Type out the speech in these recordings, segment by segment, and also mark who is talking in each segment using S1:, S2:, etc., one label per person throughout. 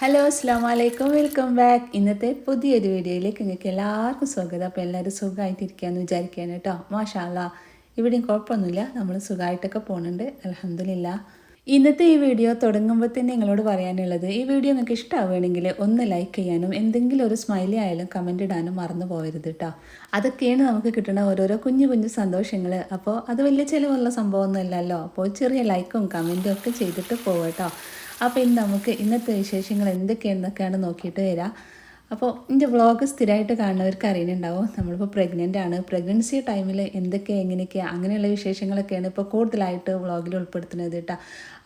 S1: Hello അസ്സാം വലൈക്കും welcome back ഇന്നത്തെ പുതിയൊരു വീഡിയോയിലേക്ക് നിങ്ങൾക്ക് എല്ലാവർക്കും സ്വാഗതം. അപ്പോൾ എല്ലാവരും സുഖമായിട്ടിരിക്കുകയെന്ന് വിചാരിക്കുകയാണ് കേട്ടോ. മാഷാല്ല ഇവിടെയും കുഴപ്പമൊന്നുമില്ല. നമ്മൾ സുഖമായിട്ടൊക്കെ പോകുന്നുണ്ട് അലഹമില്ല ഇന്നത്തെ ഈ വീഡിയോ തുടങ്ങുമ്പോൾ തന്നെ നിങ്ങളോട് പറയാനുള്ളത് ഈ വീഡിയോ നിങ്ങൾക്ക് ഇഷ്ടമാവുകയാണെങ്കിൽ ഒന്ന് ലൈക്ക് ചെയ്യാനും എന്തെങ്കിലും ഒരു സ്മൈലി ആയാലും കമന്റ് ഇടാനും മറന്നു പോകരുത് കേട്ടോ അതൊക്കെയാണ് നമുക്ക് കിട്ടുന്ന ഓരോരോ കുഞ്ഞു കുഞ്ഞു സന്തോഷങ്ങൾ. അപ്പോൾ അത് വലിയ ചിലവുള്ള സംഭവമൊന്നുമല്ലല്ലോ. അപ്പോൾ ചെറിയ ലൈക്കും കമന്റും ഒക്കെ ചെയ്തിട്ട് പോകട്ടോ അപ്പോൾ ഇന്ന് നമുക്ക് ഇന്നത്തെ വിശേഷങ്ങൾ എന്തൊക്കെയാണെന്നൊക്കെയാണ് നോക്കിയിട്ട് വരാം. അപ്പോൾ എന്റെ വ്ളോഗ് സ്ഥിരമായിട്ട് കാണുന്നവർക്ക് അറിയുന്നുണ്ടാവും. നമ്മളിപ്പോൾ പ്രഗ്നന്റ് ആണ്. പ്രഗ്നൻസി ടൈമിൽ എന്തൊക്കെ എങ്ങനെയൊക്കെയാണ് അങ്ങനെയുള്ള വിശേഷങ്ങളൊക്കെയാണ് ഇപ്പോൾ കൂടുതലായിട്ട് വ്ളോഗിൽ ഉൾപ്പെടുത്തുന്നത് കേട്ടോ.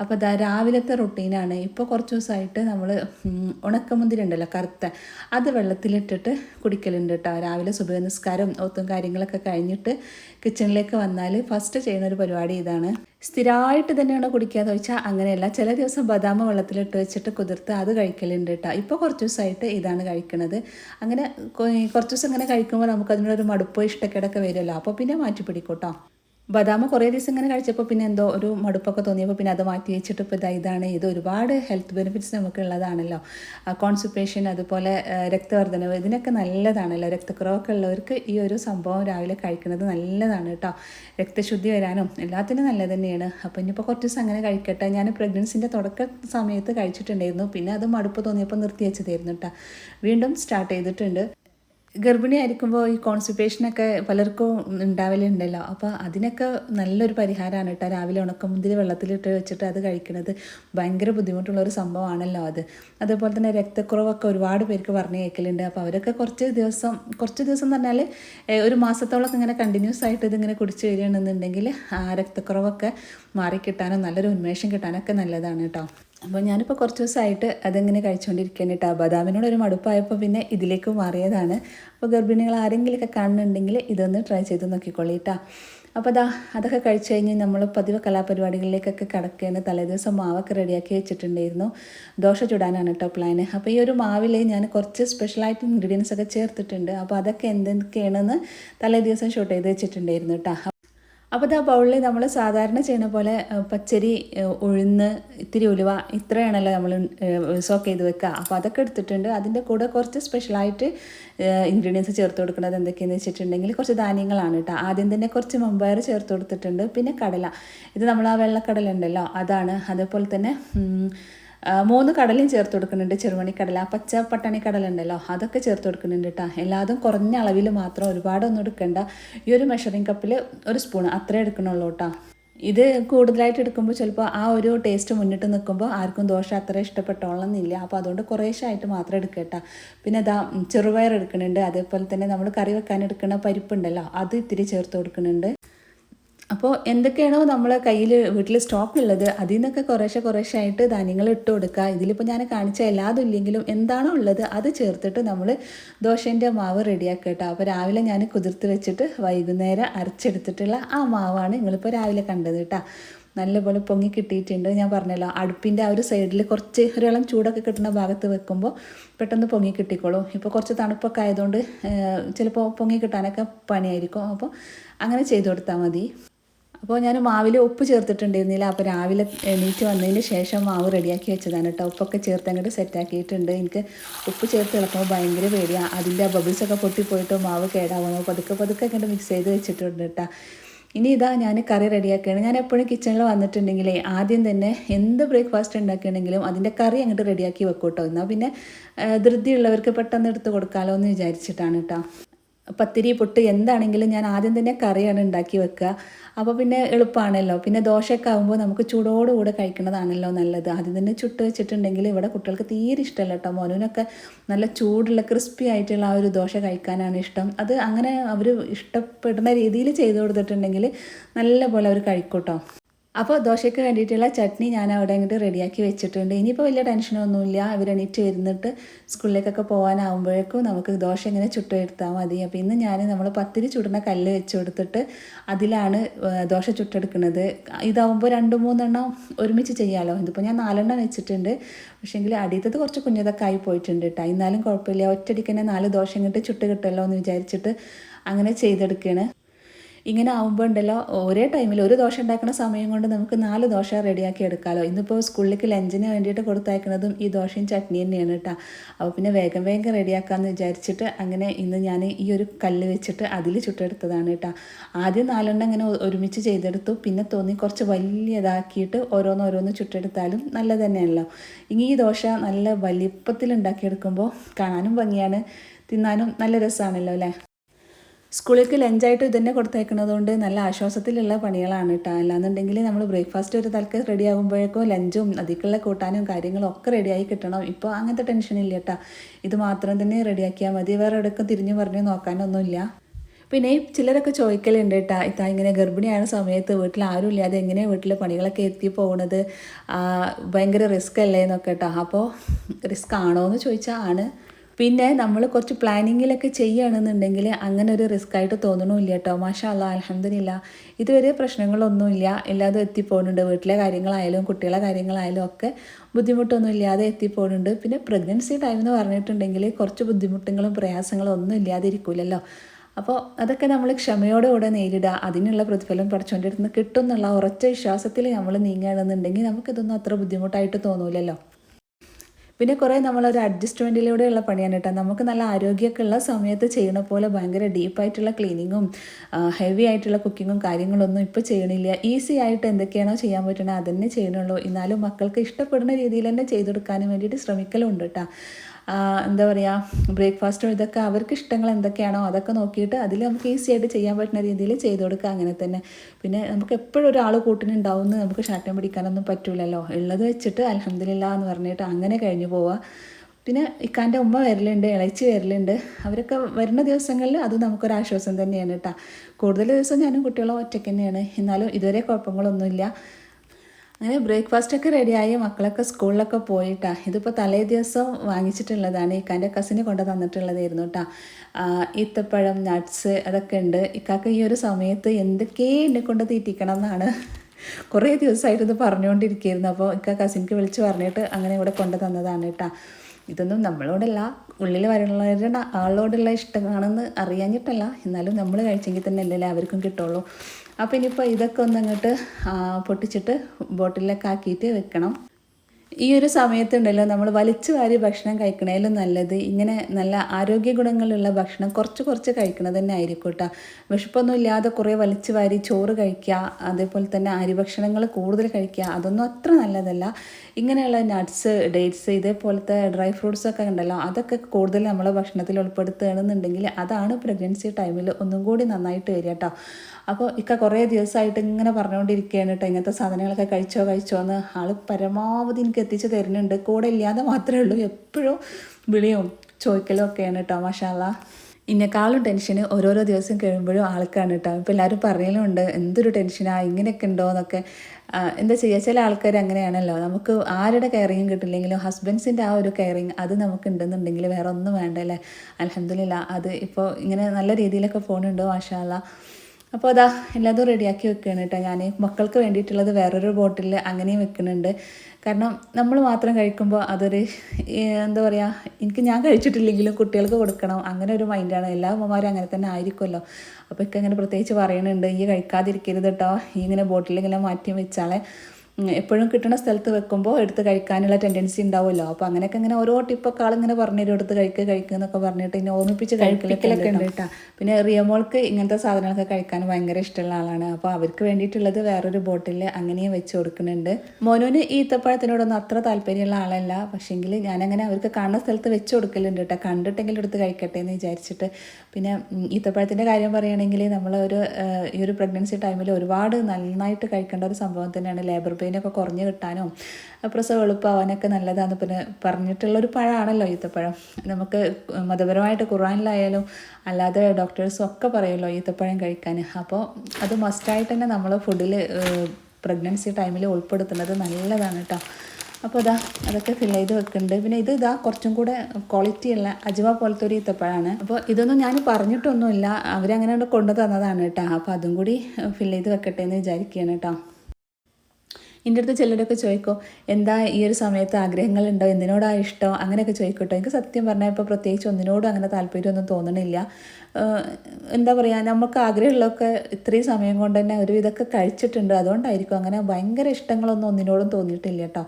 S1: അപ്പോൾ അതാ രാവിലത്തെ റൊട്ടീനാണ് ഇപ്പോൾ കുറച്ച് ദിവസമായിട്ട് നമ്മൾ ഉണക്കമുന്തിരി ഉണ്ടല്ലോ കറുത്ത. അത് വെള്ളത്തിലിട്ടിട്ട് കുടിക്കലുണ്ട് കേട്ടോ. രാവിലെ സുബഹ നിസ്കാരം ഒത്തും കാര്യങ്ങളൊക്കെ കഴിഞ്ഞിട്ട് കിച്ചണിലേക്ക് വന്നാൽ ഫസ്റ്റ് ചെയ്യുന്ന ഒരു പരിപാടി ഇതാണ്. സ്ഥിരമായിട്ട് തന്നെയാണ് കുടിക്കാന്ന് വെച്ചാൽ അങ്ങനെയല്ല. ചില ദിവസം ബദാം വെള്ളത്തിലിട്ട് വെച്ചിട്ട് കുതിർത്ത് അത് കഴിക്കലുണ്ട് കേട്ടോ ഇപ്പോൾ കുറച്ച് ദിവസമായിട്ട് ഇതാണ് കഴിക്കുന്നത് അങ്ങനെ കുറച്ച് ദിവസം ഇങ്ങനെ കഴിക്കുമ്പോൾ നമുക്കതിനോടൊരു മടുപ്പോ ഇഷ്ടക്കേടൊക്കെ വരുമല്ലോ അപ്പോൾ പിന്നെ മാറ്റി പിടിക്കൂട്ടോ. ബദാം കുറേ ദിവസം ഇങ്ങനെ കഴിച്ചപ്പോൾ പിന്നെ എന്തോ ഒരു മടുപ്പൊക്കെ തോന്നിയപ്പോൾ പിന്നെ അത് മാറ്റി വെച്ചിട്ട് ഇപ്പോൾ ഇതാ ഇതാണ്. ഇത് ഒരുപാട് ഹെൽത്ത് ബെനിഫിറ്റ്സ് നമുക്ക് ഉള്ളതാണല്ലോ കോൺസിപ്പേഷൻ അതുപോലെ രക്തവർദ്ധനവ് ഇതിനൊക്കെ നല്ലതാണല്ലോ. രക്തക്കുറവൊക്കെ ഉള്ളവർക്ക് ഈ ഒരു സംഭവം രാവിലെ കഴിക്കുന്നത് നല്ലതാണ് കേട്ടോ രക്തശുദ്ധി വരാനും എല്ലാത്തിനും നല്ലത് തന്നെയാണ്. അപ്പോൾ ഇനിയിപ്പോൾ കുറച്ച് ദിവസം അങ്ങനെ കഴിക്കട്ടെ. ഞാൻ പ്രഗ്നൻസിന്റെ തുടക്ക സമയത്ത് കഴിച്ചിട്ടുണ്ടായിരുന്നു. പിന്നെ അത് മടുപ്പ് തോന്നിയപ്പോൾ നിർത്തി വെച്ചതായിരുന്നു കേട്ടോ വീണ്ടും സ്റ്റാർട്ട് ചെയ്തിട്ടുണ്ട്. ഗർഭിണി ആയിരിക്കുമ്പോൾ ഈ കോൺസ്റ്റിപ്പേഷനൊക്കെ പലർക്കും ഉണ്ടാവലുണ്ടല്ലോ. അപ്പോൾ അതിനൊക്കെ നല്ലൊരു പരിഹാരമാണ് കേട്ടോ. രാവിലെ ഉണക്കമുന്തിരി വെള്ളത്തിലിട്ട് വെച്ചിട്ട് അത് കഴിക്കുന്നത് ഭയങ്കര ബുദ്ധിമുട്ടുള്ള ഒരു സംഭവമാണല്ലോ അത്. അതേപോലെ തന്നെ രക്തക്കുറവൊക്കെ ഒരുപാട് പേർക്ക് പറഞ്ഞു കേൾക്കലുണ്ട്. അപ്പോൾ അവരൊക്കെ കുറച്ച് ദിവസം കുറച്ച് ദിവസം എന്ന് പറഞ്ഞാൽ ഒരു മാസത്തോളം ഇങ്ങനെ കണ്ടിന്യൂസ് ആയിട്ട് ഇതിങ്ങനെ കുടിച്ച് വരികയാണെന്നുണ്ടെങ്കിൽ ആ രക്തക്കുറവൊക്കെ മാറിക്കിട്ടാനും നല്ലൊരു ഉന്മേഷം കിട്ടാനൊക്കെ നല്ലതാണ് കേട്ടോ. അപ്പോൾ ഞാനിപ്പോൾ കുറച്ച് ദിവസമായിട്ട് അതെങ്ങനെ കഴിച്ചുകൊണ്ടിരിക്കുകയാണ് കേട്ടോ. ബദാമിനോട് ഒരു മടുപ്പായപ്പോൾ പിന്നെ ഇതിലേക്ക് മാറിയതാണ്. അപ്പോൾ ഗർഭിണികൾ ആരെങ്കിലുമൊക്കെ കാണുന്നുണ്ടെങ്കിൽ ഇതൊന്ന് ട്രൈ ചെയ്ത് നോക്കിക്കോളി കേട്ടോ. അപ്പോൾ അതാ അതൊക്കെ കഴിച്ച് കഴിഞ്ഞ് നമ്മൾ പതിവ് കലാപരിപാടികളിലേക്കൊക്കെ കിടക്കുകയാണ്. തലേദിവസം മാവൊക്കെ റെഡിയാക്കി വെച്ചിട്ടുണ്ടായിരുന്നു. ദോശ ചുടാനാണ് കേട്ടോ പ്ലാന് അപ്പോൾ ഈ ഒരു മാവിൽ ഞാൻ കുറച്ച് സ്പെഷ്യലായിട്ട് ഇൻഗ്രീഡിയൻസ് ഒക്കെ ചേർത്തിട്ടുണ്ട്. അപ്പോൾ അതൊക്കെ എന്തൊക്കെയാണെന്ന് തലേദിവസം ഷൂട്ട് ചെയ്ത് വെച്ചിട്ടുണ്ടായിരുന്നു കേട്ടോ. അപ്പോൾ ഇതാ ബൗളിൽ നമ്മൾ സാധാരണ ചെയ്യുന്ന പോലെ പച്ചരി ഉഴുന്ന് ഇത്തിരി ഉലുവ ഇത്രയാണല്ലോ നമ്മൾ സോക്ക് ചെയ്ത് വെക്കുക അപ്പോൾ അതൊക്കെ എടുത്തിട്ടുണ്ട്. അതിന്റെ കൂടെ കുറച്ച് സ്പെഷ്യലായിട്ട് ഇൻഗ്രീഡിയൻസ് ചേർത്ത് കൊടുക്കുന്നത് എന്തൊക്കെയെന്ന് വെച്ചിട്ടുണ്ടെങ്കിൽ കുറച്ച് ധാന്യങ്ങളാണ് കേട്ടോ ആദ്യം തന്നെ കുറച്ച് മമ്പയർ ചേർത്ത് കൊടുത്തിട്ടുണ്ട്. പിന്നെ കടല. ഇത് നമ്മൾ ആ വെള്ളക്കടല ഉണ്ടല്ലോ അതാണ്. അതേപോലെ തന്നെ മൂന്ന് കടലയും ചേർത്ത് കൊടുക്കുന്നുണ്ട് ചെറുമണി കടല പച്ച പട്ടണി കടല ഉണ്ടല്ലോ അതൊക്കെ ചേർത്ത് കൊടുക്കുന്നുണ്ട് കേട്ടോ എല്ലാതും കുറഞ്ഞ അളവിൽ മാത്രം ഒരുപാടൊന്നും എടുക്കേണ്ട. ഈ ഒരു മെഷറിംഗ് കപ്പിൽ ഒരു സ്പൂൺ അത്രേ എടുക്കണുള്ളൂ കേട്ടോ ഇത് കൂടുതലായിട്ട് എടുക്കുമ്പോൾ ചിലപ്പോൾ ആ ഒരു ടേസ്റ്റ് മുന്നിട്ട് നിൽക്കുമ്പോൾ ആർക്കും ദോശ അത്ര ഇഷ്ടപ്പെട്ടോളന്നില്ല. അപ്പോൾ അതുകൊണ്ട് കുറേശ്ശായിട്ട് മാത്രം എടുക്കട്ട പിന്നെ അതാ ചെറുപയർ എടുക്കുന്നുണ്ട്. അതേപോലെ തന്നെ നമ്മൾ കറി വെക്കാൻ എടുക്കുന്ന പരിപ്പുണ്ടല്ലോ അത് ഇത്തിരി ചേർത്ത് കൊടുക്കുന്നുണ്ട്. അപ്പോൾ എന്തൊക്കെയാണോ നമ്മൾ കയ്യിൽ വീട്ടിൽ സ്റ്റോക്ക് ഉള്ളത് അതിൽ നിന്നൊക്കെ കുറേശ്ശെ കുറേശ്ശെ ആയിട്ട് ധാന്യങ്ങൾ ഇട്ട് കൊടുക്കുക ഇതിലിപ്പോൾ ഞാൻ കാണിച്ച എല്ലാതും ഇല്ലെങ്കിലും എന്താണോ ഉള്ളത് അത് ചേർത്തിട്ട് നമ്മൾ ദോശേന്റെ മാവ് റെഡിയാക്കുക കേട്ടോ അപ്പോൾ രാവിലെ ഞാൻ കുതിർത്ത് വെച്ചിട്ട് വൈകുന്നേരം അരച്ചെടുത്തിട്ടുള്ള ആ മാവാണ് നിങ്ങളിപ്പോൾ രാവിലെ കണ്ടത് കേട്ടോ. നല്ലപോലെ പൊങ്ങി കിട്ടിയിട്ടുണ്ട്. ഞാൻ പറഞ്ഞല്ലോ അടുപ്പിന്റെ ആ ഒരു സൈഡിൽ കുറച്ച് ഒരിളം ചൂടൊക്കെ കിട്ടുന്ന ഭാഗത്ത് വെക്കുമ്പോൾ പെട്ടെന്ന് പൊങ്ങി കിട്ടിക്കോളും. ഇപ്പോൾ കുറച്ച് തണുപ്പൊക്കെ ആയതുകൊണ്ട് ചിലപ്പോൾ പൊങ്ങി കിട്ടാനൊക്കെ പണിയായിരിക്കും. അപ്പോൾ അങ്ങനെ ചെയ്തു കൊടുത്താൽ മതി. അപ്പോൾ ഞാൻ മാവിൽ ഉപ്പ് ചേർത്തിട്ടുണ്ടായിരുന്നില്ല. അപ്പോൾ രാവിലെ എണീറ്റ് വന്നതിന് ശേഷം മാവ് റെഡിയാക്കി വെച്ചതാണ് കേട്ടോ. ഉപ്പൊക്കെ ചേർത്ത് അങ്ങോട്ട് സെറ്റാക്കിയിട്ടുണ്ട് എനിക്ക് ഉപ്പ് ചേർത്ത് ഇളക്കുമ്പോൾ ഭയങ്കര പേടിയാണ് അതിന്റെ ബബിൾസൊക്കെ പൊട്ടിപ്പോയിട്ട് മാവ് കേടാവുന്നു. പതുക്കെ പതുക്കെ അങ്ങോട്ട് മിക്സ് ചെയ്ത് വെച്ചിട്ടുണ്ട് കേട്ടോ. ഇനി ഇതാ ഞാൻ കറി റെഡിയാക്കുകയാണ്. ഞാൻ എപ്പോഴും കിച്ചണിൽ വന്നിട്ടുണ്ടെങ്കിലേ ആദ്യം തന്നെ എന്ത് ബ്രേക്ക്ഫാസ്റ്റ് ഉണ്ടാക്കുകയാണെങ്കിലും അതിന്റെ കറി അങ്ങോട്ട് റെഡിയാക്കി വെക്കൂട്ടോ കേട്ടോ. എന്നാൽ പിന്നെ ധൃതിയുള്ളവർക്ക് പെട്ടെന്ന് എടുത്ത് കൊടുക്കാമല്ലോ എന്ന് വിചാരിച്ചിട്ടാണ് കേട്ടോ. പത്തിരി പൊട്ട് എന്താണെങ്കിലും ഞാൻ ആദ്യം തന്നെ കറിയാണ് ഉണ്ടാക്കി വെക്കുക. അപ്പോൾ പിന്നെ എളുപ്പമാണല്ലോ. പിന്നെ ദോശയൊക്കെ ആകുമ്പോൾ നമുക്ക് ചൂടോടുകൂടെ കഴിക്കുന്നതാണല്ലോ നല്ലത്. ആദ്യം തന്നെ ചുട്ട് വെച്ചിട്ടുണ്ടെങ്കിൽ ഇവിടെ കുട്ടികൾക്ക് തീരെ ഇഷ്ടമല്ല കേട്ടോ. മോനുവിനൊക്കെ നല്ല ചൂടുള്ള ക്രിസ്പി ആയിട്ടുള്ള ആ ഒരു ദോശ കഴിക്കാനാണ് ഇഷ്ടം. അത് അങ്ങനെ അവർ ഇഷ്ടപ്പെടുന്ന രീതിയിൽ ചെയ്തു കൊടുത്തിട്ടുണ്ടെങ്കിൽ നല്ല പോലെ അവർ കഴിക്കൂട്ടോ അപ്പോൾ ദോശയ്ക്ക് വേണ്ടിയിട്ടുള്ള ചട്നി ഞാൻ അവിടെ അങ്ങോട്ട് റെഡിയാക്കി വെച്ചിട്ടുണ്ട്. ഇനിയിപ്പോൾ വലിയ ടെൻഷനൊന്നുമില്ല അവരെണീറ്റ് വരുന്നിട്ട് സ്കൂളിലേക്കൊക്കെ പോകാനാവുമ്പോഴേക്കും നമുക്ക് ദോശ ഇങ്ങനെ ചുട്ടെടുത്താൽ മതി. അപ്പോൾ ഇന്ന് ഞാൻ നമ്മൾ പത്തിരി ചുടുന്ന കല്ല് വെച്ച് കൊടുത്തിട്ട് അതിലാണ് ദോശ ചുട്ടെടുക്കുന്നത്. ഇതാവുമ്പോൾ രണ്ട് മൂന്നെണ്ണം ഒരുമിച്ച് ചെയ്യാമല്ലോ ഇതിപ്പോൾ ഞാൻ നാലെണ്ണം വെച്ചിട്ടുണ്ട്. പക്ഷേങ്കിൽ അടിയത്തത് കുറച്ച് കുഞ്ഞതൊക്കെ ആയി പോയിട്ടുണ്ട് കേട്ടോ എന്നാലും കുഴപ്പമില്ല. ഒറ്റടിക്ക് തന്നെ നാല് ദോശ ഇങ്ങോട്ട് ചുട്ട് കിട്ടുമല്ലോ എന്ന് വിചാരിച്ചിട്ട് അങ്ങനെ ചെയ്തെടുക്കുകയാണ് ഇങ്ങനെ ആവുമ്പോൾ ഉണ്ടല്ലോ ഒരേ ടൈമിൽ ഒരു ദോശ ഉണ്ടാക്കുന്ന സമയം കൊണ്ട് നമുക്ക് നാല് ദോശ റെഡിയാക്കി എടുക്കാമല്ലോ ഇന്നിപ്പോൾ സ്കൂളിലേക്ക് ലഞ്ചിന് വേണ്ടിയിട്ട് കൊടുത്തയക്കുന്നതും ഈ ദോശയും ചട്നി തന്നെയാണ് കേട്ടോ അപ്പോൾ പിന്നെ വേഗം വേഗം റെഡിയാക്കാമെന്ന് വിചാരിച്ചിട്ട് അങ്ങനെ ഇന്ന് ഞാൻ ഈ ഒരു കല്ല് വെച്ചിട്ട് അതിൽ ചുട്ടെടുത്തതാണ് കേട്ടോ ആദ്യം നാലെണ്ണം അങ്ങനെ ഒരുമിച്ച് ചെയ്തെടുത്തു. പിന്നെ തോന്നി കുറച്ച് വലിയതാക്കിയിട്ട് ഓരോന്ന് ഓരോന്ന് ചുട്ടെടുത്താലും നല്ലത് തന്നെയാണല്ലോ. ഇനി ഈ ദോശ നല്ല വലിപ്പത്തിൽ ഉണ്ടാക്കിയെടുക്കുമ്പോൾ കാണാനും ഭംഗിയാണ് തിന്നാനും നല്ല രസമാണല്ലോ അല്ലേ സ്കൂളിലേക്ക് ലഞ്ചായിട്ട് ഇതന്നെ കൊടുത്തേക്കുന്നത് കൊണ്ട് നല്ല ആശ്വാസത്തിലുള്ള പണികളാണ് കേട്ടോ അല്ലാന്നുണ്ടെങ്കിൽ നമ്മൾ ബ്രേക്ക്ഫാസ്റ്റ് ഒരു തലക്ക് റെഡി ആകുമ്പോഴേക്കോ ലഞ്ചും അതിക്കുള്ള കൂട്ടാനും കാര്യങ്ങളും ഒക്കെ റെഡിയായി കിട്ടണം. ഇപ്പോൾ അങ്ങനത്തെ ടെൻഷൻ ഇല്ല കേട്ടോ ഇത് മാത്രം തന്നെ റെഡിയാക്കിയാൽ മതി. വേറെ എവിടെയൊക്കെ തിരിഞ്ഞു പറഞ്ഞു നോക്കാനൊന്നുമില്ല. പിന്നെ ചിലരൊക്കെ ചോദിക്കലുണ്ട് കേട്ടോ ഇത്താ ഇങ്ങനെ ഗർഭിണിയായ സമയത്ത് വീട്ടിൽ ആരും ഇല്ലാതെ എങ്ങനെ വീട്ടിലെ പണികളൊക്കെ എത്തി പോകുന്നത് ഭയങ്കര റിസ്ക് അല്ലേ എന്നൊക്കെ കേട്ടോ അപ്പോൾ റിസ്ക് ആണോ എന്ന് ചോദിച്ചാൽ ആണ്. പിന്നെ നമ്മൾ കുറച്ച് പ്ലാനിങ്ങിലൊക്കെ ചെയ്യുകയാണെന്നുണ്ടെങ്കിൽ അങ്ങനെ ഒരു റിസ്ക് ആയിട്ട് തോന്നണമില്ല കേട്ടോ മാഷാ അല്ല അലഹമില്ല ഇതുവരെ പ്രശ്നങ്ങളൊന്നുമില്ല. എല്ലാതും എത്തിപ്പോകുന്നുണ്ട് വീട്ടിലെ കാര്യങ്ങളായാലും കുട്ടികളെ കാര്യങ്ങളായാലും ഒക്കെ ബുദ്ധിമുട്ടൊന്നും ഇല്ലാതെ എത്തിപ്പോകുന്നുണ്ട് പിന്നെ പ്രഗ്നൻസി ടൈം എന്ന് പറഞ്ഞിട്ടുണ്ടെങ്കിൽ കുറച്ച് ബുദ്ധിമുട്ടുകളും പ്രയാസങ്ങളും ഒന്നും ഇല്ലാതെ ഇരിക്കില്ലല്ലോ അപ്പോൾ അതൊക്കെ നമ്മൾ ക്ഷമയോടുകൂടെ നേരിടുക അതിനുള്ള പ്രതിഫലം പഠിച്ചുകൊണ്ടിരുന്ന് കിട്ടും എന്നുള്ള ഉറച്ച വിശ്വാസത്തിൽ നമ്മൾ നീങ്ങുകയാണെന്നുണ്ടെങ്കിൽ നമുക്കിതൊന്നും അത്ര ബുദ്ധിമുട്ടായിട്ട് തോന്നൂലല്ലോ. പിന്നെ കുറേ നമ്മളൊരു അഡ്ജസ്റ്റ്മെന്റിലൂടെയുള്ള പണിയാണ് കേട്ടോ. നമുക്ക് നല്ല ആരോഗ്യമൊക്കെ ഉള്ള സമയത്ത് ചെയ്യണ പോലെ ഭയങ്കര ഡീപ്പായിട്ടുള്ള ക്ലീനിങ്ങും ഹെവി ആയിട്ടുള്ള കുക്കിങ്ങും കാര്യങ്ങളൊന്നും ഇപ്പോൾ ചെയ്യണില്ല. ഈസി ആയിട്ട് എന്തൊക്കെയാണോ ചെയ്യാൻ പറ്റണത് അതന്നെ ചെയ്യണുള്ളൂ. എന്നാലും മക്കൾക്ക് ഇഷ്ടപ്പെടുന്ന രീതിയിൽ തന്നെ ചെയ്തു കൊടുക്കാനും വേണ്ടിയിട്ട് ശ്രമിക്കലുണ്ട് കേട്ടോ. എന്താ പറയുക ബ്രേക്ക്ഫാസ്റ്റോ ഇതൊക്കെ അവർക്ക് ഇഷ്ടങ്ങൾ എന്തൊക്കെയാണോ അതൊക്കെ നോക്കിയിട്ട് അതിൽ നമുക്ക് ഈസി ആയിട്ട് ചെയ്യാൻ പറ്റുന്ന രീതിയിൽ ചെയ്ത് കൊടുക്കുക അങ്ങനെ തന്നെ. പിന്നെ നമുക്ക് എപ്പോഴും ഒരാൾ കൂട്ടിനുണ്ടാവും എന്ന് നമുക്ക് ഷാറ്റം പിടിക്കാനൊന്നും പറ്റില്ലല്ലോ ഉള്ളത് വെച്ചിട്ട് അലഹമില്ല എന്ന് പറഞ്ഞിട്ട് അങ്ങനെ കഴിഞ്ഞു പോവുക പിന്നെ ഇക്കാന്റെ ഉമ്മ വരലുണ്ട് ഇളച്ചി വരലുണ്ട്. അവരൊക്കെ വരുന്ന ദിവസങ്ങളിൽ അത് നമുക്കൊരാശ്വാസം തന്നെയാണ് കേട്ടോ. കൂടുതൽ ദിവസം ഞാനും കുട്ടികളും ഒറ്റയ്ക്ക് തന്നെയാണ്. എന്നാലും ഇതുവരെ കുഴപ്പങ്ങളൊന്നുമില്ല. അങ്ങനെ ബ്രേക്ക്ഫാസ്റ്റ് ഒക്കെ റെഡിയായി മക്കളൊക്കെ സ്കൂളിലൊക്കെ പോയിട്ടാണ് ഇതിപ്പോൾ തലേ ദിവസം വാങ്ങിച്ചിട്ടുള്ളതാണ്. ഇക്കാന്റെ കസിന് കൊണ്ട് തന്നിട്ടുള്ളതായിരുന്നു കേട്ടോ ഈത്തപ്പഴം നട്ട്സ് അതൊക്കെ ഉണ്ട്. ഇക്കാക്ക് ഈ ഒരു സമയത്ത് എന്തൊക്കെ എന്നെ കൊണ്ട് തീറ്റിക്കണം എന്നാണ് കുറേ ദിവസമായിട്ട് ഇത് പറഞ്ഞുകൊണ്ടിരിക്കുകയായിരുന്നു അപ്പോൾ ഇക്ക കസിൻക്ക് വിളിച്ച് പറഞ്ഞിട്ട് അങ്ങനെ ഇവിടെ കൊണ്ട് തന്നതാണ് കേട്ടോ ഇതൊന്നും നമ്മളോടല്ല ഉള്ളിൽ വരുന്നവരുടെ ആളോടുള്ള ഇഷ്ടമാണെന്ന് അറിയാഞ്ഞിട്ടല്ല. എന്നാലും നമ്മൾ കഴിച്ചെങ്കിൽ തന്നെ അല്ലല്ലേ അവർക്കും കിട്ടുള്ളൂ. അപ്പോൾ ഇനിയിപ്പോൾ ഇതൊക്കെ ഒന്ന് അങ്ങോട്ട് പൊട്ടിച്ചിട്ട് ബോട്ടിലൊക്കെ ആക്കിയിട്ട് വെക്കണം. ഈ ഒരു സമയത്തുണ്ടല്ലോ നമ്മൾ വലിച്ചു വാരി ഭക്ഷണം കഴിക്കണേലും നല്ലത്. ഇങ്ങനെ നല്ല ആരോഗ്യ ഗുണങ്ങളുള്ള ഭക്ഷണം കുറച്ച് കുറച്ച് കഴിക്കണത് തന്നെ ആയിരിക്കും കേട്ടോ വിശപ്പൊന്നും ഇല്ലാതെ കുറേ വലിച്ചു വാരി ചോറ് കഴിക്കുക അതേപോലെ തന്നെ അരി ഭക്ഷണങ്ങൾ കൂടുതൽ കഴിക്കുക അതൊന്നും അത്ര നല്ലതല്ല. ഇങ്ങനെയുള്ള നട്ട്സ് ഡേറ്റ്സ് ഇതേപോലത്തെ ഡ്രൈ ഫ്രൂട്ട്സ് ഒക്കെ ഉണ്ടല്ലോ അതൊക്കെ കൂടുതൽ നമ്മൾ ഭക്ഷണത്തിൽ ഉൾപ്പെടുത്തുകയാണെന്നുണ്ടെങ്കിൽ അതാണ് പ്രഗ്നൻസി ടൈമിൽ ഒന്നും കൂടി നന്നായിട്ട് വരിക കേട്ടോ അപ്പോൾ ഇക്ക കുറേ ദിവസമായിട്ട് ഇങ്ങനെ പറഞ്ഞുകൊണ്ടിരിക്കുകയാണ് കേട്ടോ ഇങ്ങനത്തെ സാധനങ്ങളൊക്കെ കഴിച്ചോ കഴിച്ചോ എന്ന് ആൾ പരമാവധി എനിക്ക് എത്തിച്ചു തരുന്നുണ്ട്. കൂടെ ഇല്ലാതെ മാത്രമേ ഉള്ളൂ. എപ്പോഴും വിളിയും ചോദിക്കലും ഒക്കെയാണ് കേട്ടോ മഷാല ഇന്നേക്കാളും ടെൻഷന് ഓരോരോ ദിവസം കഴിയുമ്പോഴും ആൾക്കാണ് കേട്ടോ ഇപ്പോൾ എല്ലാവരും പറയലുണ്ട് എന്തൊരു ടെൻഷനാണ് ഇങ്ങനെയൊക്കെ ഉണ്ടോ? എന്നൊക്കെ. എന്താ ചെയ്യുക ചില ആൾക്കാർ അങ്ങനെയാണല്ലോ. നമുക്ക് ആരുടെ കെയറിങ് കിട്ടില്ലെങ്കിലും ഹസ്ബൻഡ്സിന്റെ ആ ഒരു കെയറിങ് അത് നമുക്ക് ഉണ്ടെന്നുണ്ടെങ്കിൽ വേറെ ഒന്നും വേണ്ടല്ലേ? അലഹമില്ല അത് ഇപ്പോൾ ഇങ്ങനെ നല്ല രീതിയിലൊക്കെ ഫോണുണ്ടോ മാഷാല്ല അപ്പോൾ അതാ എല്ലാതും റെഡിയാക്കി വെക്കുകയാണ് കേട്ടോ ഞാൻ മക്കൾക്ക് വേണ്ടിയിട്ടുള്ളത് വേറൊരു ബോട്ടിൽ അങ്ങനെയും വെക്കുന്നുണ്ട്. കാരണം നമ്മൾ മാത്രം കഴിക്കുമ്പോൾ അതൊരു എന്താ പറയുക എനിക്ക് ഞാൻ കഴിച്ചിട്ടില്ലെങ്കിലും കുട്ടികൾക്ക് കൊടുക്കണം. അങ്ങനെ ഒരു മൈൻഡാണ് എല്ലാ അമ്മമാരും അങ്ങനെ തന്നെ ആയിരിക്കുമല്ലോ. അപ്പോൾ അങ്ങനെ പ്രത്യേകിച്ച് പറയുന്നുണ്ട് ഈ കഴിക്കാതിരിക്കരുത് കേട്ടോ ഈ ഇങ്ങനെ ബോട്ടിൽ ഇങ്ങനെ മാറ്റി വെച്ചാളെ. എപ്പോഴും കിട്ടുന്ന സ്ഥലത്ത് വെക്കുമ്പോൾ എടുത്ത് കഴിക്കാനുള്ള ടെൻഡൻസി ഉണ്ടാവുമല്ലോ. അപ്പോൾ അങ്ങനെയൊക്കെ ഇങ്ങനെ ഓരോ ടിപ്പൊക്കെ ആളിങ്ങനെ പറഞ്ഞു എടുത്ത് കഴിക്കുക കഴിക്കുക എന്നൊക്കെ പറഞ്ഞിട്ട് ഇനി ഓർമ്മിപ്പിച്ച് കഴിക്കലൊക്കെ ഉണ്ട് കേട്ടോ. പിന്നെ റിയമോൾക്ക് ഇങ്ങനത്തെ സാധനങ്ങളൊക്കെ കഴിക്കാൻ ഭയങ്കര ഇഷ്ടമുള്ള ആളാണ്. അപ്പോൾ അവർക്ക് വേണ്ടിയിട്ടുള്ളത് വേറൊരു ബോട്ടിൽ അങ്ങനെയും വെച്ച് കൊടുക്കുന്നുണ്ട്. മോനുവിന് ഈ ഈത്തപ്പഴത്തിനോടൊന്നും അത്ര താല്പര്യമുള്ള ആളല്ല. പക്ഷേങ്കിൽ ഞാനങ്ങനെ അവർക്ക് കാണുന്ന സ്ഥലത്ത് വെച്ച് കൊടുക്കലുണ്ട് കേട്ടോ. കണ്ടിട്ടെങ്കിലും എടുത്ത് കഴിക്കട്ടെ എന്ന് വിചാരിച്ചിട്ട്. പിന്നെ ഈത്തപ്പഴത്തിന്റെ ഈത്തപ്പഴത്തിന്റെ കാര്യം പറയുകയാണെങ്കിൽ നമ്മൾ ഒരു ഈ ഒരു പ്രഗ്നൻസി ടൈമിൽ ഒരുപാട് നന്നായിട്ട് കഴിക്കേണ്ട ഒരു സംഭവം തന്നെയാണ് ലേബർ പെയിനൊക്കെ കുറഞ്ഞു കിട്ടാനോ പ്രസവം എളുപ്പമാവാനൊക്കെ നല്ലതാണ് പിന്നെ പറഞ്ഞിട്ടുള്ള ഒരു പഴമാണല്ലോ ഈത്തപ്പഴം. നമുക്ക് മതപരമായിട്ട് ഖുറാനിലായാലും അല്ലാതെ ഡോക്ടേഴ്സും ഒക്കെ പറയുമല്ലോ ഈത്തപ്പഴം കഴിക്കാൻ അപ്പോൾ അത് മസ്റ്റായിട്ട് തന്നെ നമ്മൾ ഫുഡിൽ പ്രഗ്നൻസി ടൈമിൽ ഉൾപ്പെടുത്തുന്നത് നല്ലതാണ് കേട്ടോ അപ്പോൾ ഇതാ അതൊക്കെ ഫിൽ ചെയ്ത് വെക്കുന്നുണ്ട് പിന്നെ ഇത് ഇതാ കുറച്ചും കൂടെ ക്വാളിറ്റി ഉള്ള അജവ പോലത്തെ ഒരു ഈത്തപ്പഴമാണ് അപ്പോൾ ഇതൊന്നും ഞാൻ പറഞ്ഞിട്ടൊന്നുമില്ല. അവരങ്ങനെ കൊണ്ടു തന്നതാണ് കേട്ടോ അപ്പോൾ അതും കൂടി ഫിൽ ചെയ്ത് വെക്കട്ടെ എന്ന് വിചാരിക്കുകയാണ് കേട്ടോ എന്റെ അടുത്ത് ചിലരൊക്കെ ചോദിക്കും എന്താ ഈ ഒരു സമയത്ത് ആഗ്രഹങ്ങളുണ്ടോ? എന്തിനോടാ ഇഷ്ടം? അങ്ങനെയൊക്കെ ചോദിക്കട്ടോ. എനിക്ക് സത്യം പറഞ്ഞാൽ ഇപ്പോൾ പ്രത്യേകിച്ച് ഒന്നിനോടും അങ്ങനെ താല്പര്യമൊന്നും തോന്നണില്ല. എന്താ പറയുക നമുക്ക് ആഗ്രഹമുള്ളതൊക്കെ ഇത്രയും സമയം കൊണ്ട് തന്നെ ഒരു ഇതൊക്കെ കഴിച്ചിട്ടുണ്ട്. അതുകൊണ്ടായിരിക്കും അങ്ങനെ ഭയങ്കര ഇഷ്ടങ്ങളൊന്നും ഒന്നിനോടും തോന്നിയിട്ടില്ല കേട്ടോ.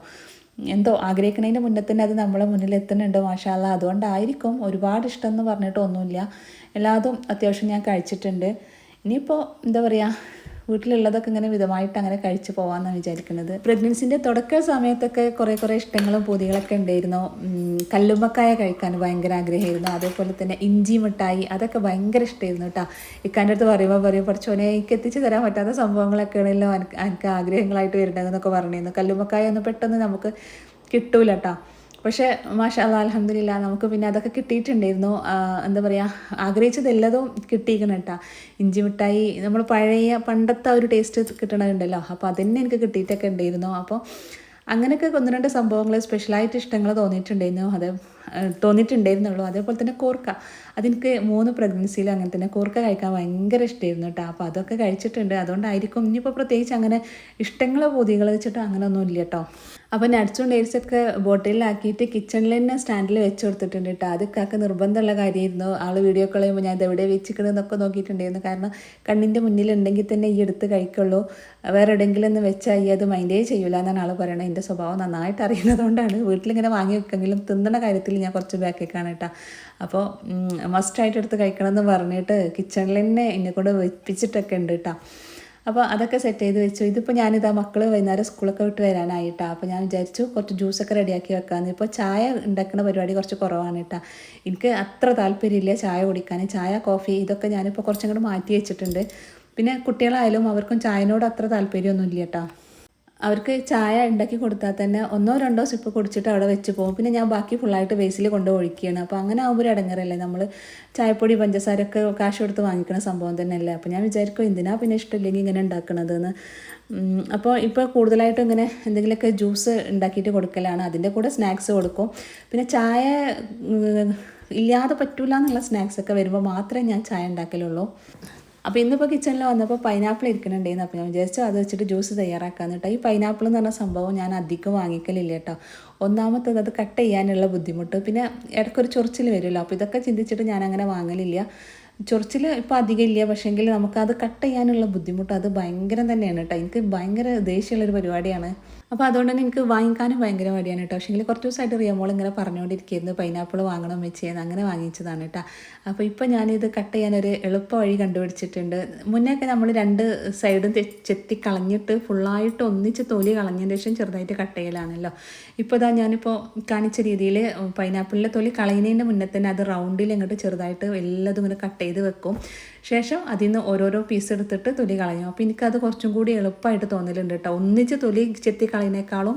S1: എന്തോ ആഗ്രഹിക്കുന്നതിന് മുന്നേ തന്നെ അത് നമ്മളെ മുന്നിൽ എത്തുന്നുണ്ട് മാഷാല്ല. അതുകൊണ്ടായിരിക്കും ഒരുപാട് ഇഷ്ടം എന്ന് പറഞ്ഞിട്ടൊന്നുമില്ല. എല്ലാതും അത്യാവശ്യം ഞാൻ കഴിച്ചിട്ടുണ്ട്. ഇനിയിപ്പോൾ എന്താ പറയുക വീട്ടിലുള്ളതൊക്കെ ഇങ്ങനെ വിധമായിട്ട് അങ്ങനെ കഴിച്ചു പോകാമെന്നാണ് വിചാരിക്കുന്നത്. പ്രഗ്നൻസിന്റെ തുടക്ക സമയത്തൊക്കെ കുറേ കുറേ ഇഷ്ടങ്ങളും പൊതികളൊക്കെ ഉണ്ടായിരുന്നു. കല്ലുമ്പക്കായ കഴിക്കാൻ ഭയങ്കര ആഗ്രഹമായിരുന്നു. അതേപോലെ തന്നെ ഇഞ്ചി മിഠായി അതൊക്കെ ഭയങ്കര ഇഷ്ടമായിരുന്നു കേട്ടോ. ഇക്കാന്റെ അടുത്ത് പറയുമ്പോൾ പറയും പഠിച്ചോനെ എനിക്ക് എത്തിച്ചു തരാൻ പറ്റാത്ത സംഭവങ്ങളൊക്കെയാണല്ലോ എനിക്ക് ആഗ്രഹങ്ങളായിട്ട് വരേണ്ടതെന്നൊക്കെ പറഞ്ഞിരുന്നു. കല്ലുമ്പക്കായ ഒന്ന് പെട്ടെന്ന് നമുക്ക് കിട്ടൂല കേട്ടോ. പക്ഷേ മാഷാ അലഹമില്ല നമുക്ക് പിന്നെ അതൊക്കെ കിട്ടിയിട്ടുണ്ടായിരുന്നു. എന്താ പറയുക ആഗ്രഹിച്ചതെല്ലതും കിട്ടിയിരിക്കണം കേട്ടോ ഇഞ്ചി മിഠായി നമ്മൾ പഴയ പണ്ടത്തെ ഒരു ടേസ്റ്റ് കിട്ടണമുണ്ടല്ലോ അപ്പോൾ അതന്നെ എനിക്ക് കിട്ടിയിട്ടൊക്കെ ഉണ്ടായിരുന്നു. അപ്പോൾ അങ്ങനെയൊക്കെ ഒന്ന് രണ്ട് സംഭവങ്ങൾ സ്പെഷ്യലായിട്ട് ഇഷ്ടങ്ങൾ തോന്നിയിട്ടുണ്ടായിരുന്നു. അത് തോന്നിയിട്ടുണ്ടായിരുന്നുള്ളൂ. അതേപോലെ തന്നെ കോർക്ക. അതെനിക്ക് മൂന്ന് പ്രഗ്നൻസിയിൽ അങ്ങനെ തന്നെ കോർക്ക കഴിക്കാൻ ഭയങ്കര ഇഷ്ടമായിരുന്നു കേട്ടോ അപ്പോൾ അതൊക്കെ കഴിച്ചിട്ടുണ്ട്. അതുകൊണ്ടായിരിക്കും ഇനിയിപ്പോൾ പ്രത്യേകിച്ച് അങ്ങനെ ഇഷ്ടങ്ങളോ പൂതികൾ വെച്ചിട്ട് അങ്ങനെ ഒന്നും ഇല്ല കേട്ടോ അപ്പോൾ നട്സും ഡേറ്റ്സൊക്കെ ബോട്ടിലാക്കിയിട്ട് കിച്ചണിൽ തന്നെ സ്റ്റാൻഡിൽ വെച്ച് കൊടുത്തിട്ടുണ്ട് കേട്ടോ അതൊക്കെ നിർബന്ധമുള്ള കാര്യമായിരുന്നു. ആൾ വീഡിയോ കോൾ ചെയ്യുമ്പോൾ ഞാൻ ഇതെവിടെ വെച്ചിക്കണമെന്നൊക്കെ നോക്കിയിട്ടുണ്ടായിരുന്നു. കാരണം കണ്ണിന്റെ മുന്നിലുണ്ടെങ്കിൽ തന്നെ ഈ എടുത്ത് കഴിക്കുള്ളൂ. വേറെ എവിടെയെങ്കിലും ഒന്ന് വെച്ചാൽ ഈ അത് മൈൻഡേ ചെയ്യൂല എന്നാണ് ആൾ പറയണത്. എന്റെ സ്വഭാവം നന്നായിട്ട് അറിയുന്നതുകൊണ്ടാണ് വീട്ടിലിങ്ങനെ വാങ്ങി വെക്കെങ്കിലും തിന്നണ കാര്യത്തിൽ ഞാൻ കുറച്ച് ബാക്കേക്കാണ് കേട്ടോ. അപ്പോൾ മസ്റ്റ് മസ്റ്റായിട്ട് എടുത്ത് കഴിക്കണമെന്ന് പറഞ്ഞിട്ട് കിച്ചണിൽ തന്നെ എന്നെ കൂടെ വെപ്പിച്ചിട്ടൊക്കെ ഉണ്ട് കേട്ടോ. അപ്പോൾ അതൊക്കെ സെറ്റ് ചെയ്ത് വെച്ചു. ഇതിപ്പോൾ ഞാനിതാ മക്കൾ വൈകുന്നേരം സ്കൂളൊക്കെ വിട്ട് വരാനായിട്ടാ അപ്പോൾ ഞാൻ വിചാരിച്ചു കുറച്ച് ജ്യൂസൊക്കെ റെഡിയാക്കി വെക്കാമെന്ന് ഇപ്പോൾ ചായ ഉണ്ടാക്കുന്ന പരിപാടി കുറച്ച് കുറവാണ് കേട്ടോ. എനിക്ക് അത്ര താല്പര്യമില്ല ചായ കുടിക്കാൻ ചായ കോഫി ഇതൊക്കെ ഞാനിപ്പോൾ കുറച്ചും കൂടെ മാറ്റി വെച്ചിട്ടുണ്ട്. പിന്നെ കുട്ടികളായാലും അവർക്കും ചായനോട് അത്ര താല്പര്യമൊന്നുമില്ല കേട്ടോ. അവർക്ക് ചായ ഉണ്ടാക്കി കൊടുത്താൽ തന്നെ ഒന്നോ രണ്ടോ സിപ്പ് കുടിച്ചിട്ട് അവിടെ വെച്ച് പോകും. പിന്നെ ഞാൻ ബാക്കി ഫുള്ളായിട്ട് വേസിൽ കൊണ്ട് ഒഴിക്കുകയാണ്. അപ്പോൾ അങ്ങനെ ആകുമ്പോൾ ഒരു നമ്മൾ ചായപ്പൊടി പഞ്ചസാരയൊക്കെ കാശ് കൊടുത്ത് വാങ്ങിക്കുന്ന സംഭവം തന്നെയല്ലേ? അപ്പോൾ ഞാൻ വിചാരിക്കും എന്തിനാ പിന്നെ ഇഷ്ടമില്ലെങ്കിൽ ഇങ്ങനെ ഉണ്ടാക്കണതെന്ന്. അപ്പോൾ ഇപ്പോൾ കൂടുതലായിട്ടും ഇങ്ങനെ എന്തെങ്കിലുമൊക്കെ ജ്യൂസ് ഉണ്ടാക്കിയിട്ട് കൊടുക്കലാണ്. അതിന്റെ കൂടെ സ്നാക്സ് കൊടുക്കും. പിന്നെ ചായ ഇല്ലാതെ പറ്റൂല എന്നുള്ള സ്നാക്സൊക്കെ വരുമ്പോൾ മാത്രമേ ഞാൻ ചായ ഉണ്ടാക്കലുള്ളൂ. അപ്പോൾ ഇന്നിപ്പോൾ കിച്ചണിൽ വന്നപ്പോൾ പൈനാപ്പിൾ ഇരിക്കുന്നുണ്ടായിരുന്നു അപ്പോൾ ഞാൻ വിചാരിച്ചു അത് വെച്ചിട്ട് ജ്യൂസ് തയ്യാറാക്കാമെന്ന് കേട്ടോ ഈ പൈനാപ്പിൾ എന്ന് പറഞ്ഞ സംഭവം ഞാൻ അധികം വാങ്ങിക്കലില്ല കേട്ടോ ഒന്നാമത്തത് അത് കട്ട് ചെയ്യാനുള്ള ബുദ്ധിമുട്ട്. പിന്നെ ഇടയ്ക്കൊരു ചൊറിച്ചിൽ വരുമല്ലോ. അപ്പോൾ ഇതൊക്കെ ചിന്തിച്ചിട്ട് ഞാൻ അങ്ങനെ വാങ്ങലില്ല. ചൊറിച്ചിൽ ഇപ്പോൾ അധികം ഇല്ല. പക്ഷേങ്കിൽ നമുക്കത് കട്ട് ചെയ്യാനുള്ള ബുദ്ധിമുട്ട് അത് ഭയങ്കരം തന്നെയാണ് കേട്ടോ എനിക്ക് ഭയങ്കര ദേഷ്യമുള്ളൊരു പരിപാടിയാണ്. അപ്പോൾ അതുകൊണ്ട് തന്നെ എനിക്ക് വാങ്ങിക്കാനും ഭയങ്കര മടിയാണ് കേട്ടോ. പക്ഷേ കുറച്ച് ദിവസമായിട്ട് റിയമോൾ ഇങ്ങനെ പറഞ്ഞുകൊണ്ടിരിക്കുന്നു പൈനാപ്പിൾ വാങ്ങണം വെച്ചേന്ന് അങ്ങനെ വാങ്ങിച്ചതാണ് കേട്ടോ. അപ്പോൾ ഇപ്പോൾ ഞാനിത് കട്ട് ചെയ്യാൻ ഒരു എളുപ്പ വഴി കണ്ടുപിടിച്ചിട്ടുണ്ട്. മുന്നേയൊക്കെ നമ്മൾ രണ്ട് സൈഡും ചെത്തി കളഞ്ഞിട്ട് ഫുള്ളായിട്ട് ഒന്നിച്ച് തൊലി കളഞ്ഞതിന് ശേഷം ചെറുതായിട്ട് കട്ട് ചെയ്യലാണല്ലോ. ഇപ്പോൾ ഇതാ ഞാനിപ്പോൾ കാണിച്ച രീതിയിൽ പൈനാപ്പിളിലെ തൊലി കളയുന്നതിന്റെ മുന്നേ തന്നെ അത് റൗണ്ടിൽ ഇങ്ങോട്ട് ചെറുതായിട്ട് എല്ലാതും ഇങ്ങനെ കട്ട് ചെയ്ത് വെക്കും. ശേഷം അതിൽ നിന്ന് ഓരോരോ പീസ് എടുത്തിട്ട് തൊലി കളഞ്ഞു. അപ്പോൾ എനിക്കത് കുറച്ചും കൂടി എളുപ്പമായിട്ട് തോന്നലുണ്ട് കേട്ടോ ഒന്നിച്ച് തൊലി ചെത്തി കളയുന്നേക്കാളും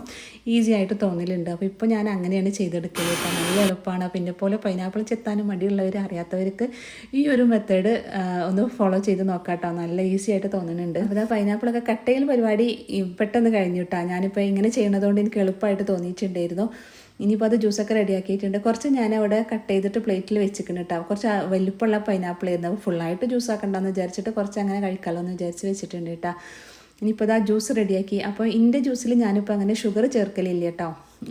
S1: ഈസി ആയിട്ട് തോന്നലുണ്ട്. അപ്പോൾ ഇപ്പോൾ ഞാൻ അങ്ങനെയാണ് ചെയ്തെടുക്കൽ കേട്ടോ നല്ല എളുപ്പമാണ് പിന്നെ പോലെ പൈനാപ്പിൾ ചെത്താനും മടിയുള്ളവർ അറിയാത്തവർക്ക് ഈ ഒരു മെത്തേഡ് ഒന്ന് ഫോളോ ചെയ്ത് നോക്കാം കേട്ടോ നല്ല ഈസി ആയിട്ട് തോന്നുന്നുണ്ട് അപ്പോൾ ആ പൈനാപ്പിളൊക്കെ കട്ടയിൽ പരിപാടി പെട്ടെന്ന് കഴിഞ്ഞു കേട്ടോ ഞാനിപ്പോൾ ഇങ്ങനെ ചെയ്യണതുകൊണ്ട് എനിക്ക് എളുപ്പമായിട്ട് തോന്നിയിട്ടുണ്ടായിരുന്നു. ഇനിയിപ്പോൾ അത് ജ്യൂസൊക്കെ റെഡിയാക്കിയിട്ടുണ്ട് കുറച്ച് ഞാൻ അവിടെ കട്ട് ചെയ്തിട്ട് പ്ലേറ്റിൽ വെച്ചിട്ടുണ്ട് കേട്ടോ കുറച്ച് വലിപ്പമുള്ള പൈനാപ്പിൾ ആയിരുന്നു. ഫുള്ളായിട്ട് ജ്യൂസ് ആക്കണ്ടെന്ന് വിചാരിച്ചിട്ട് കുറച്ച് അങ്ങനെ കഴിക്കാമല്ലോ എന്ന് വിചാരിച്ച് വെച്ചിട്ടുണ്ട് കേട്ടോ ഇനിയിപ്പോൾ ആ ജ്യൂസ് റെഡിയാക്കി അപ്പോൾ എന്റെ ജ്യൂസിൽ ഞാനിപ്പോൾ അങ്ങനെ ഷുഗർ ചേർക്കലില്ല കേട്ടോ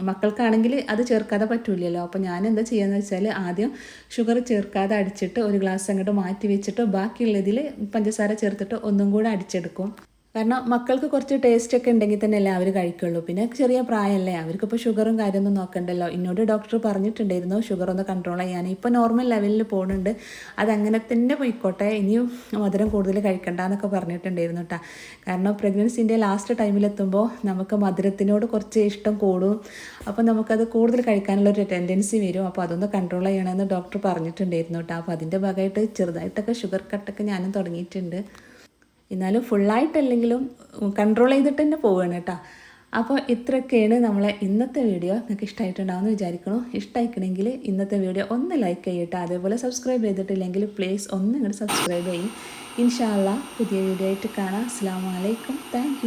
S1: മക്കൾക്കാണെങ്കിൽ അത് ചേർക്കാതെ പറ്റൂലല്ലോ അപ്പോൾ ഞാൻ എന്താ ചെയ്യുകയെന്ന് വെച്ചാൽ ആദ്യം ഷുഗർ ചേർക്കാതെ അടിച്ചിട്ട് ഒരു ഗ്ലാസ് അങ്ങോട്ട് മാറ്റി വെച്ചിട്ട് ബാക്കിയുള്ളതിൽ പഞ്ചസാര ചേർത്തിട്ട് ഒന്നും കൂടെ അടിച്ചെടുക്കും. കാരണം മക്കൾക്ക് കുറച്ച് ടേസ്റ്റ് ഒക്കെ ഉണ്ടെങ്കിൽ തന്നെ അല്ലേ അവർ കഴിക്കുള്ളൂ. പിന്നെ ചെറിയ പ്രായമല്ലേ? അവർക്കിപ്പോൾ ഷുഗറും കാര്യമൊന്നും നോക്കണ്ടല്ലോ. എന്നോട് ഡോക്ടർ പറഞ്ഞിട്ടുണ്ടായിരുന്നു ഷുഗർ ഒന്ന് കൺട്രോൾ ചെയ്യാൻ. ഇപ്പോൾ നോർമൽ ലെവലിൽ പോകുന്നുണ്ട് അതങ്ങനെ തന്നെ പോയിക്കോട്ടെ. ഇനിയും മധുരം കൂടുതൽ കഴിക്കണ്ട എന്നൊക്കെ പറഞ്ഞിട്ടുണ്ടായിരുന്നു കേട്ടോ കാരണം പ്രഗ്നൻസിന്റെ ലാസ്റ്റ് ടൈമിലെത്തുമ്പോൾ നമുക്ക് മധുരത്തിനോട് കുറച്ച് ഇഷ്ടം കൂടും. അപ്പോൾ നമുക്കത് കൂടുതൽ കഴിക്കാനുള്ളൊരു ടെൻഡൻസി വരും. അപ്പോൾ അതൊന്ന് കൺട്രോൾ ചെയ്യണമെന്ന് ഡോക്ടർ പറഞ്ഞിട്ടുണ്ടായിരുന്നു കേട്ടോ അപ്പോൾ അതിന്റെ ഭാഗമായിട്ട് ചെറുതായിട്ടൊക്കെ ഷുഗർ കട്ടൊക്കെ ഞാനും തുടങ്ങിയിട്ടുണ്ട്. എന്നാലും ഫുള്ളായിട്ടല്ലെങ്കിലും കൺട്രോൾ ചെയ്തിട്ട് തന്നെ പോവുകയാണ് കേട്ടോ. അപ്പോൾ ഇത്രയൊക്കെയാണ് നമ്മളെ ഇന്നത്തെ വീഡിയോ നിങ്ങൾക്ക് ഇഷ്ടമായിട്ടുണ്ടാവുമെന്ന് വിചാരിക്കണു ഇഷ്ടമായിക്കണമെങ്കിൽ ഇന്നത്തെ വീഡിയോ ഒന്ന് ലൈക്ക് ചെയ്യട്ടെ. അതേപോലെ സബ്സ്ക്രൈബ് ചെയ്തിട്ടില്ലെങ്കിൽ പ്ലീസ് ഒന്ന് ഇങ്ങോട്ട് സബ്സ്ക്രൈബ് ചെയ്യും ഇൻഷാല്ല പുതിയ വീഡിയോ ആയിട്ട് കാണാം. അസ്സാം വലൈക്കും താങ്ക്